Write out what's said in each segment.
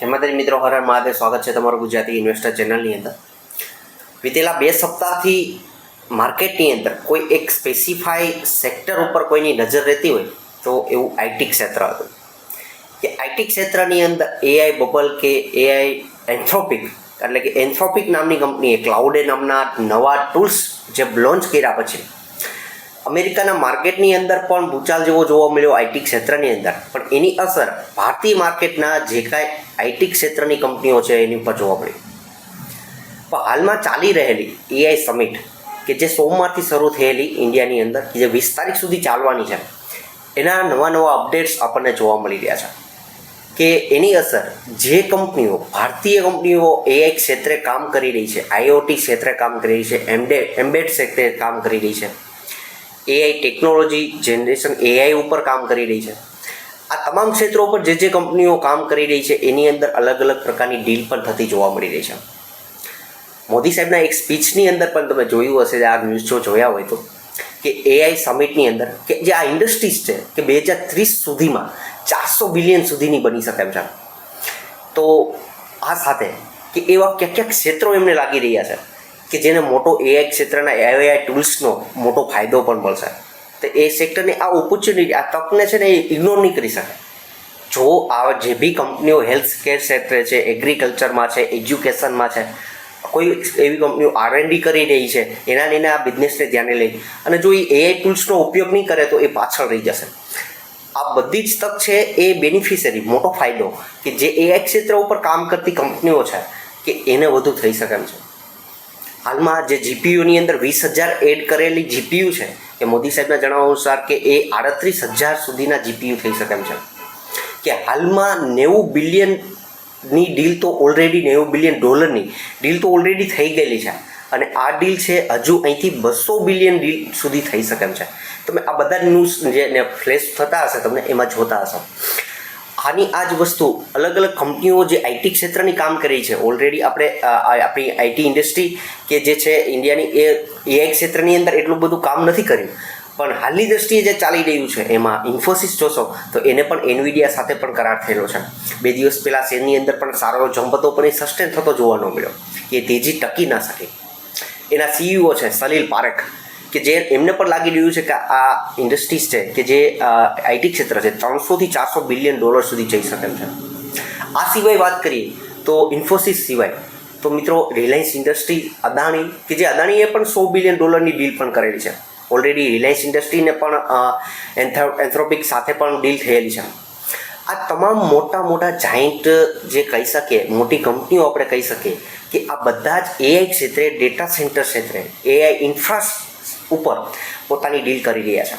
જેમાંથી મિત્રો, હર હર મહાદેવ. સ્વાગત છે તમારું ગુજરાતી ઇન્વેસ્ટર ચેનલની અંદર. વિતેલા બે સપ્તાહથી માર્કેટની અંદર કોઈ એક સ્પેસિફાઈ સેક્ટર ઉપર કોઈની નજર રહેતી હોય તો એવું આઈટી ક્ષેત્ર હતું. કે આઈટી ક્ષેત્રની અંદર એઆઈ બબલ કે એઆઈ એન્થ્રોપિક એટલે કે એન્થ્રોપિક નામની કંપનીએ ક્લાઉડે નામના નવા ટૂલ્સ જે લોન્ચ કર્યા પછી અમેરિકાના માર્કેટની અંદર પણ ભૂચાલ જેવો જોવા મળ્યો આઈટી ક્ષેત્રની અંદર. પણ એની અસર ભારતીય માર્કેટના જે કાંઈ આઈટી ક્ષેત્રની કંપનીઓ છે, એની ઉપર જોવા મળી. પણ હાલમાં ચાલી રહેલી એઆઈ સમિટ કે જે સોમવારથી શરૂ થયેલી ઇન્ડિયાની અંદર જે વીસ તારીખ સુધી ચાલવાની છે, એના નવા નવા અપડેટ્સ આપણને જોવા મળી રહ્યા છે. કે એની અસર જે કંપનીઓ, ભારતીય કંપનીઓ એઆઈ ક્ષેત્રે કામ કરી રહી છે આઈઓટી ક્ષેત્રે કામ કરી રહી છે એમડે એમ્બેડ ક્ષેત્રે કામ કરી રહી છે એઆઈ ટેકનોલોજી જનરેશન એઆઈ ઉપર કામ કરી રહી છે આ તમામ ક્ષેત્રો પર જે જે કંપનીઓ કામ કરી રહી છે, એની અંદર અલગ અલગ પ્રકારની ડીલ પણ થતી જોવા મળી રહી છે. મોદી સાહેબના એક સ્પીચની અંદર પણ તમે જોયું હશે, આ ન્યૂઝ જો જોયા હોય તો, કે એઆઈ સમિટની અંદર, કે જે આ ઇન્ડસ્ટ્રીઝ છે, કે બે હજાર ત્રીસ સુધીમાં ચારસો બિલિયન સુધીની બની શકે એમ છે. તો આ સાથે, કે એવા ક્યાં ક્યાં ક્ષેત્રો એમને લાગી રહ્યા છે, કે જેને મોટો એઆઈ ક્ષેત્રના એઆઈ ટૂલ્સનો મોટો ફાયદો પણ મળશે. તો એ સેક્ટરની આ ઓપોર્ચ્યુનિટી આ તકને છે ને એ ઇગ્નોર નહીં કરી શકે. જો આ જે બી કંપનીઓ હેલ્થ કેર ક્ષેત્રે છે એગ્રીકલ્ચરમાં છે એજ્યુકેશનમાં છે, કોઈ એવી કંપનીઓ આર એન્ડ કરી રહી છે, એના લઈને આ બિઝનેસને ધ્યાને લઈ. અને જો એ એઆઈ ટૂલ્સનો ઉપયોગ નહીં કરે તો એ પાછળ રહી જશે. આ બધી જ તક છે એ બેનિફિશરી મોટો ફાયદો, કે જે એઆઈ ક્ષેત્ર ઉપર કામ કરતી કંપનીઓ છે, કે એને વધુ થઈ શકે એમ છે. હાલમાં જે જીપીયુની અંદર વીસ હજાર એડ કરેલી જીપીયુ છે, એ મોદી સાહેબના જણાવ્યા અનુસાર કે એ આડત્રીસ હજાર સુધીના જીપીયુ થઈ શકે એમ છે. કે હાલમાં નેવું બિલિયનની ડીલ તો ઓલરેડી નેવું બિલિયન ડોલરની ડીલ તો ઓલરેડી થઈ ગયેલી છે. અને આ ડીલ છે હજુ અહીંથી બસો બિલિયન ડીલ સુધી થઈ શકે એમ છે. તમે આ બધા ન્યૂઝ જે ફ્લેશ થતા હશે, તમને એમાં જોતા હશો. આની આ જ વસ્તુ અલગ અલગ કંપનીઓ જે આઈટી ક્ષેત્રની કામ કરી છે. ઓલરેડી આપણે આપણી આઈટી ઇન્ડસ્ટ્રી કે જે છે ઇન્ડિયાની એ એઆઈ ક્ષેત્રની અંદર એટલું બધું કામ નથી કર્યું. પણ હાલની દ્રષ્ટિએ જે ચાલી રહ્યું છે, એમાં ઇન્ફોસિસ જોશો, તો એને પણ એનવીડિયા સાથે પણ કરાર થયેલો છે. બે દિવસ પહેલાં શેરની અંદર પણ સારો જમ્પ હતો પણ એ સસ્ટેન થતો જોવા ન મળ્યો કે તેજી ટકી ના શકે. એના સીઈઓ છે સલીલ પારેખ. કે જે એમને પણ લાગી રહ્યું છે કે આ ઇન્ડસ્ટ્રીઝ છે કે જે આઈટી ક્ષેત્ર છે ત્રણસોથી ચારસો બિલિયન ડોલર સુધી જઈ શકે છે. આ સિવાય વાત કરીએ તો ઇન્ફોસિસ સિવાય, તો મિત્રો રિલાયન્સ ઇન્ડસ્ટ્રી અદાણી, કે જે અદાણીએ પણ સો બિલિયન ડોલરની ડીલ પણ કરેલી છે. ઓલરેડી રિલાયન્સ ઇન્ડસ્ટ્રીને પણ એન્થ્રોપિક સાથે પણ ડીલ થયેલી છે. આ તમામ મોટા મોટા જાયન્ટ જે કહી શકીએ, મોટી કંપનીઓ આપણે કહી શકીએ કે આ બધા જ એઆઈ ક્ષેત્રે ડેટા સેન્ટર ક્ષેત્રે એઆઈ ઇન્ફ્રા ઉપર પોતાની ડીલ કરી રહ્યા છે.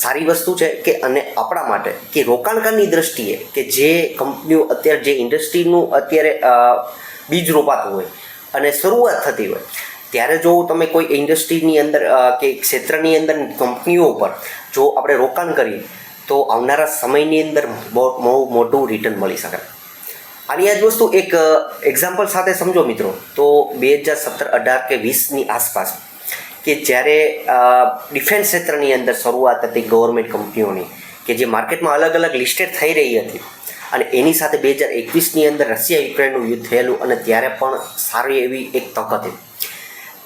સારી વસ્તુ છે કે અને આપણા માટે કે રોકાણકારની દ્રષ્ટિએ કે જે કંપનીઓ અત્યારે જે ઇન્ડસ્ટ્રીનું અત્યારે બીજ રોપાતું હોય અને શરૂઆત થતી હોય, ત્યારે જો તમે કોઈ ઇન્ડસ્ટ્રીની અંદર કે ક્ષેત્રની અંદર કંપનીઓ ઉપર જો આપણે રોકાણ કરીએ, તો આવનારા સમયની અંદર બહુ મોટું રિટર્ન મળી શકે. આની આ જ વસ્તુ એક એક્ઝામ્પલ સાથે સમજો મિત્રો. તો બે હજાર સત્તર અઢાર કે વીસની આસપાસ કે જ્યારે ડિફેન્સ ક્ષેત્રની અંદર શરૂઆત હતી ગવર્મેન્ટ કંપનીઓની, કે જે માર્કેટમાં અલગ અલગ લિસ્ટેડ થઈ રહી હતી, અને એની સાથે બે હજાર એકવીસની અંદર રશિયા યુક્રેનનું યુદ્ધ થયેલું અને ત્યારે પણ સારી એવી એક તક હતી.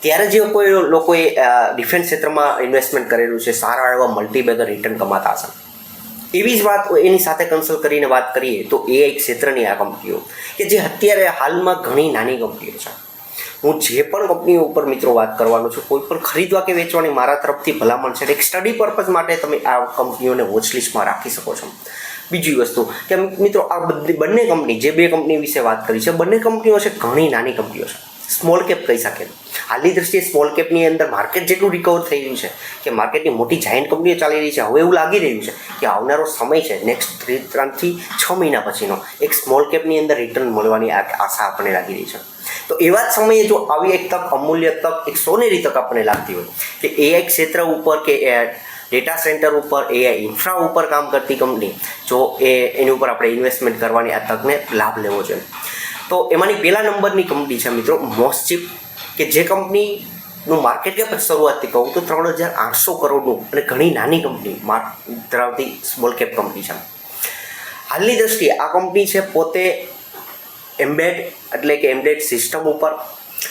ત્યારે જે કોઈ લોકોએ ડિફેન્સ ક્ષેત્રમાં ઇન્વેસ્ટમેન્ટ કરેલું છે, સારા એવા મલ્ટીબેગર રિટર્ન કમાતા હશે. એવી જ વાત એની સાથે કન્સલ્ટ કરીને વાત કરીએ તો એઆઈ ક્ષેત્રની આ કંપનીઓ, કે જે અત્યારે હાલમાં ઘણી નાની કંપનીઓ છે. હું જે પણ કંપનીઓ ઉપર મિત્રો વાત કરવાનો છું, કોઈ પણ ખરીદવા કે વેચવાની મારા તરફથી ભલામણ છે એક સ્ટડી પર્પઝ માટે તમે આ કંપનીઓને વોચ લિસ્ટમાં રાખી શકો છો. બીજી વસ્તુ કે મિત્રો આ બધી, બંને કંપની જે બે કંપની વિશે વાત કરી છે, બંને કંપનીઓ છે ઘણી નાની કંપનીઓ છે. સ્મોલ કેપ કહી શકે હાલની દ્રષ્ટિએ સ્મોલ કેપની અંદર માર્કેટ જેટલું રિકવર થઈ રહ્યું છે કે માર્કેટની મોટી જાયન્ટ કંપનીઓ ચાલી રહી છે, હવે એવું લાગી રહ્યું છે કે આવનારો સમય છે નેક્સ્ટ ત્રણથી છ મહિના પછીનો, એક સ્મોલ કેપની અંદર રિટર્ન મળવાની આશા આપણને લાગી રહી છે. તો એવા જ સમયે જો આવી એક તક, અમૂલ્ય તક એક સોનેરી તક આપણને લાગતી હોય કે એઆઈ ક્ષેત્ર ઉપર કે ડેટા સેન્ટર ઉપર એઆઈ ઇન્ફ્રા ઉપર કામ કરતી કંપની જો એ, એની ઉપર આપણે ઇન્વેસ્ટમેન્ટ કરવાની આ તકને લાભ લેવો જોઈએ તો એમાંની પહેલા નંબરની કંપની છે મિત્રો, મોસ્ચિપ, કે જે કંપનીનું માર્કેટ કેપ શરૂઆતથી કહું તો ત્રણ હજાર આઠસો કરોડનું અને ઘણી નાની કંપની ધરાવતી સ્મોલ કેપ કંપની છે. હાલની દ્રષ્ટિએ આ કંપની છે પોતે એમ્બેડ, એટલે કે એમ્બેડ સિસ્ટમ ઉપર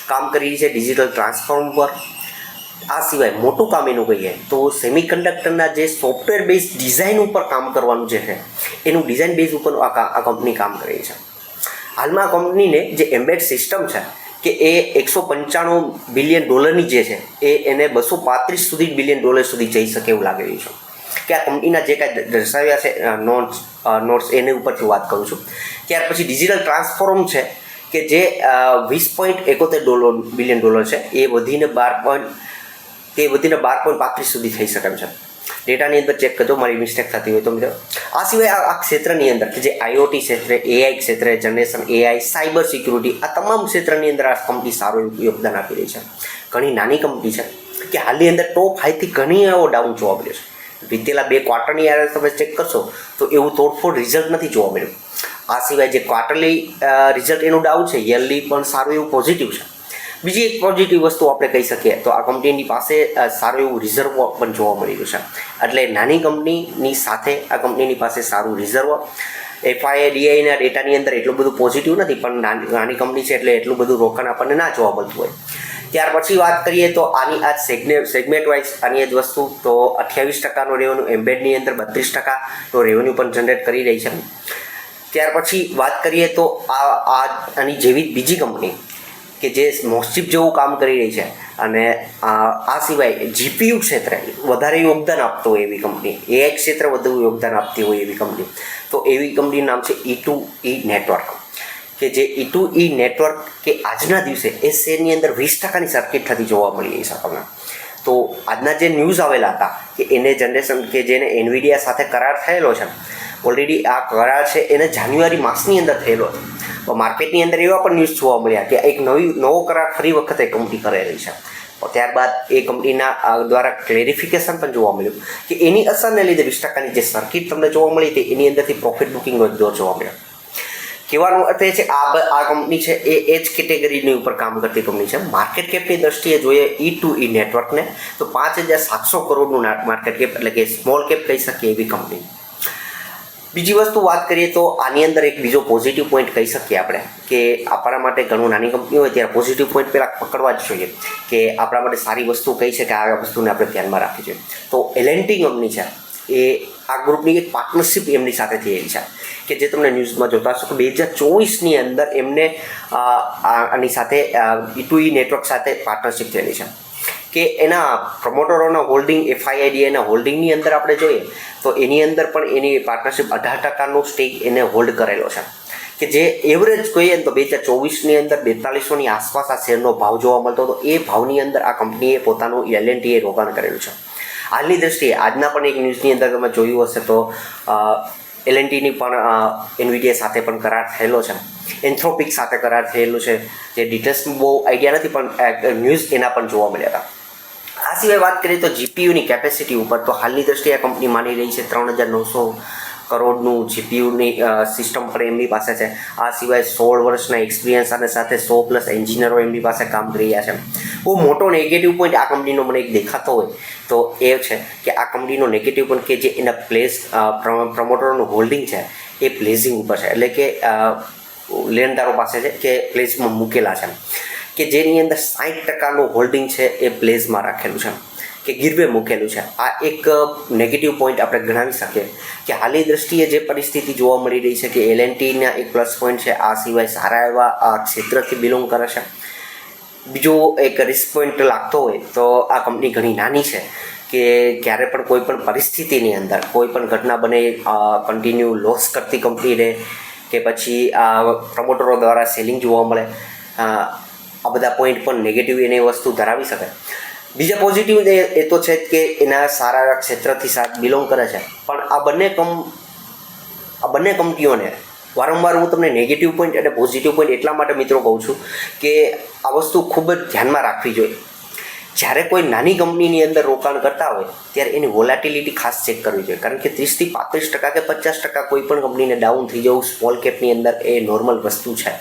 કામ કરી રહી છે, ડિજિટલ ટ્રાન્સફોર્મ ઉપર. આ સિવાય મોટું કામ એનું કહીએ તો સેમિકન્ડક્ટરના જે સોફ્ટવેર બેઝ ડિઝાઇન ઉપર કામ કરવાનું જે છે, એનું ડિઝાઇન બેઝ ઉપર આ કંપની કામ કરે છે. હાલમાં આ કંપનીને જે એમ્બેડ સિસ્ટમ છે, કે એ એકસો પંચાણું બિલિયન ડોલરની જે છે, એ એને બસો પાંત્રીસ સુધી બિલિયન ડોલર સુધી જઈ શકે એવું લાગે છે. કે આ કંપનીના જે કાંઈ દર્શાવ્યા છે નોટ્સ નોટ્સ એની ઉપરથી વાત કરું છું. ત્યાર પછી ડિજિટલ ટ્રાન્સફોર્મ છે, કે જે વીસ પોઈન્ટ એકોતેર ડોલર બિલિયન ડોલર છે, એ વધીને બાર પોઈન્ટ તે વધીને બાર પોઈન્ટ પાંત્રીસ સુધી થઈ શકે છે. ડેટાની અંદર ચેક કરજો, મારી મિસ્ટેક થતી હોય તો મિત્રો. આ સિવાય આ આ ક્ષેત્રની અંદર, કે જે આઈઓટી ક્ષેત્રે એઆઈ ક્ષેત્રે જનરેશન એઆઈ સાયબર સિક્યુરિટી આ તમામ ક્ષેત્રની અંદર આ કંપની સારું યોગદાન આપી રહી છે. ઘણી નાની કંપની છે, કે હાલની અંદર ટોપ હાઈથી ઘણી એવો ડાઉન જોવા મળ્યો છે. વીતેલા બે ક્વાર્ટરની યાર તમે ચેક કરશો, તો એવું તોડફોડ રિઝલ્ટ નથી જોવા મળ્યું. આ સિવાય જે ક્વાર્ટરલી રિઝલ્ટ એનું ડાઉન છે યરલી પણ સારું એવું પોઝિટિવ છે. બીજી એક પોઝિટિવ વસ્તુ આપણે કહી શકીએ, તો આ કંપનીની પાસે સારું એવું રિઝર્વ પણ જોવા મળી રહ્યું છે. એટલે નાની કંપનીની સાથે આ કંપનીની પાસે સારું રિઝર્વ એફઆઈએ ડીઆઈના ડેટાની અંદર એટલું બધું પોઝિટિવ નથી, પણ નાની કંપની છે એટલે એટલું બધું રોકાણ આપણને ના જોવા મળતું હોય. ત્યાર પછી વાત કરીએ તો આની આ સેગમેન્ટ સેગમેન્ટ વાઇઝ આની જ વસ્તુ, તો અઠ્યાવીસ ટકાનો રેવન્યુ એમ્બેડની અંદર બત્રીસ ટકાનો રેવન્યુ પણ જનરેટ કરી રહી છે. ત્યાર પછી વાત કરીએ તો આ આની જેવી બીજી કંપની કે જે મોસ્ટિપ જેવું કામ કરી રહી છે. અને આ આ સિવાય જીપીયુ ક્ષેત્રે વધારે યોગદાન આપતો હોય એવી કંપની એઆઈ ક્ષેત્રે વધુ યોગદાન આપતી હોય એવી કંપની તો એવી કંપનીનું નામ છે ઈ ટુ ઈ નેટવર્ક કે જે ઈ ટુ ઈ નેટવર્ક કે આજના દિવસે એ શેરની અંદર વીસ ટકાની સર્કિટ થતી જોવા મળી એ આપણને તો આજના જે ન્યૂઝ આવેલા હતા કે એને જનરેશન કે જેને એનવીડિયા સાથે કરાર થયેલો છે ઓલરેડી આ કરાર છે એને જાન્યુઆરી માસની અંદર થયેલો છે. તો માર્કેટની અંદર એવા પણ ન્યૂઝ જોવા મળ્યા કે એક નવી, નવો કરાર ફરી વખતે કંપની કરેલી છે. ત્યારબાદ એ કંપનીના દ્વારા ક્લેરિફિકેશન પણ જોવા મળ્યું કે એની અસરને લીધે વીસ ટકાની જે સર્કિટ તમને જોવા મળી હતી એની અંદરથી પ્રોફિટ બુકિંગનો દોર જોવા મળ્યો. કહેવાનો અર્થ એ છે, આ આ કંપની છે, એ એ જ કેટેગરીની ઉપર કામ કરતી કંપની છે. માર્કેટ કેપની દ્રષ્ટિએ જોઈએ ઈ ટુ ઈ નેટવર્કને તો પાંચ હજાર સાતસો કરોડનું માર્કેટ કેપ એટલે કે સ્મોલ કેપ કહી શકીએ એવી કંપની બીજી વસ્તુ વાત કરીએ તો આની અંદર એક બીજો પોઝિટિવ પોઈન્ટ કહી શકીએ આપણે, કે આપણા માટે ઘણું નાની કંપની હોય ત્યારે પોઝિટિવ પોઈન્ટ પહેલાં પકડવા જ જોઈએ, કે આપણા માટે સારી વસ્તુ કઈ છે કે આ વસ્તુને આપણે ધ્યાનમાં રાખવી જોઈએ. તો એલએનટી કંપની છે એ આ ગ્રુપની એક પાર્ટનરશિપ એમની સાથે થયેલી છે. કે જે તમને ન્યૂઝમાં જોતા હશો કે બે હજાર ચોવીસની અંદર એમને આની સાથે ઇટુઈ ઈ નેટવર્ક સાથે પાર્ટનરશિપ થયેલી છે. કે એના પ્રમોટરોના હોલ્ડિંગ એફઆઈઆઈડીએના હોલ્ડિંગની અંદર આપણે જોઈએ, તો એની અંદર પણ એની પાર્ટનરશિપ અઢાર ટકાનો સ્ટેક એને હોલ્ડ કરેલો છે. કે જે એવરેજ કહીએ તો બે હજાર ચોવીસની અંદર બેતાલીસોની આસપાસ આ શેરનો ભાવ જોવા મળતો હતો. એ ભાવની અંદર આ કંપનીએ પોતાનું એલ એલએનટીએ રોકાણ કરેલું છે. હાલની દ્રષ્ટિએ આજના પણ એક ન્યૂઝની અંદર તમે જોયું હશે તો એલએનટીની પણ એનવીડીએ સાથે પણ કરાર થયેલો છે. એન્થ્રોપિક સાથે કરાર થયેલો છે. જે ડિટેલ્સ બહુ આઈડિયા નથી, પણ ન્યૂઝ એના પણ જોવા મળ્યા હતા. આ સિવાય વાત કરીએ તો જીપીયુની કેપેસિટી ઉપર તો હાલની દ્રષ્ટિએ આ કંપની માની રહી છે ત્રણ હજાર નવસો કરોડનું જીપીયુની સિસ્ટમ પણ એમની પાસે છે. આ સિવાય સોળ વર્ષના એક્સપિરિયન્સ અને સાથે સો પ્લસ એન્જિનિયરો એમની પાસે કામ કરી રહ્યા છે. બહુ મોટો નેગેટિવ પોઈન્ટ આ કંપનીનો મને એક દેખાતો હોય તો એ છે કે આ કંપનીનો નેગેટિવ પોઈન્ટ કે જે એના પ્લેસ પ્રમોટરોનું હોલ્ડિંગ છે એ પ્લેઝિંગ ઉપર છે. એટલે કે લેણદારો પાસે છે કે પ્લેસમાં મૂકેલા છે. કે જેની અંદર સાઠ ટકાનું હોલ્ડિંગ છે એ પ્લેસમાં રાખેલું છે. કે ગીરવે મૂકેલું છે. આ એક નેગેટિવ પોઈન્ટ આપણે ગણાવી શકીએ કે હાલની દ્રષ્ટિએ જે પરિસ્થિતિ જોવા મળી રહી છે કે એલએનટીના એક પ્લસ પોઈન્ટ છે, આ સિવાય સારા એવા આ ક્ષેત્રથી બિલોંગ કરે છે. બીજો એક રિસ્ક પોઈન્ટ લાગતો હોય તો આ કંપની ઘણી નાની છે કે ક્યારે પણ કોઈ પણ પરિસ્થિતિની અંદર, કોઈ પણ ઘટના બને કન્ટિન્યુ લોસ કરતી કંપની રહે કે પછી આ પ્રમોટરો દ્વારા સેલિંગ જોવા મળે આ બધા પોઈન્ટ પણ નેગેટિવ એને વસ્તુ ધરાવી શકે. બીજા પોઝિટિવ એ તો છે કે એના સારા ક્ષેત્રથી સાથ બિલોંગ કરે છે. પણ આ બંને કમ આ બંને કંપનીઓને વારંવાર હું તમને નેગેટિવ પોઈન્ટ અને પોઝિટિવ પોઈન્ટ એટલા માટે મિત્રો કહું છું કે આ વસ્તુ ખૂબ જ ધ્યાનમાં રાખવી જોઈએ. જ્યારે કોઈ નાની કંપનીની અંદર રોકાણ કરતા હોય, ત્યારે એની વોલાટિલિટી ખાસ ચેક કરવી જોઈએ. કારણ કે ત્રીસથી પાંત્રીસ ટકા કે પચાસ ટકા કોઈ પણ કંપનીને ડાઉન થઈ જવું સ્મોલ કેપની અંદર એ નોર્મલ વસ્તુ છે.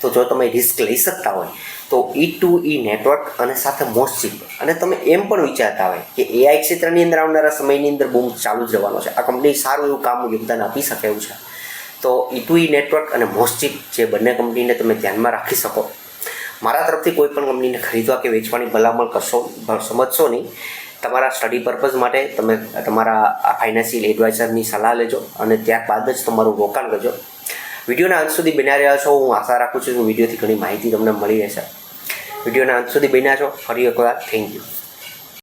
તો જો તમે રિસ્ક લઈ શકતા હોય, તો ઈ ટુ ઈ નેટવર્ક અને સાથે મોસ્ટ અને તમે એમ પણ વિચારતા હોય કે એઆઈ ક્ષેત્રની અંદર આવનારા સમયની અંદર બૂમ ચાલુ જ રહેવાનો છે. આ કંપની સારું એવું કામ યોગદાન આપી શકે એવું છે. તો ઈ નેટવર્ક અને મોસ્ટિક જે બંને કંપનીને તમે ધ્યાનમાં રાખી શકો. મારા તરફથી કોઈ પણ કંપનીને ખરીદવા કે વેચવાની ભલામણ કરશો સમજશો નહીં. તમારા સ્ટડી પર્પઝ માટે તમે, તમારા ફાઇનાન્શિયલ એડવાઇઝરની સલાહ લેજો અને ત્યારબાદ જ તમારું રોકાણ કરજો. વિડીયોના અંત સુધી બન્યા રહ્યા છો. હું આશા રાખું છું કે વિડીયોથી ઘણી માહિતી તમને મળી રહેશે. વિડીયોના અંત સુધી બન્યા છો. ફરી એકવાર. Thank you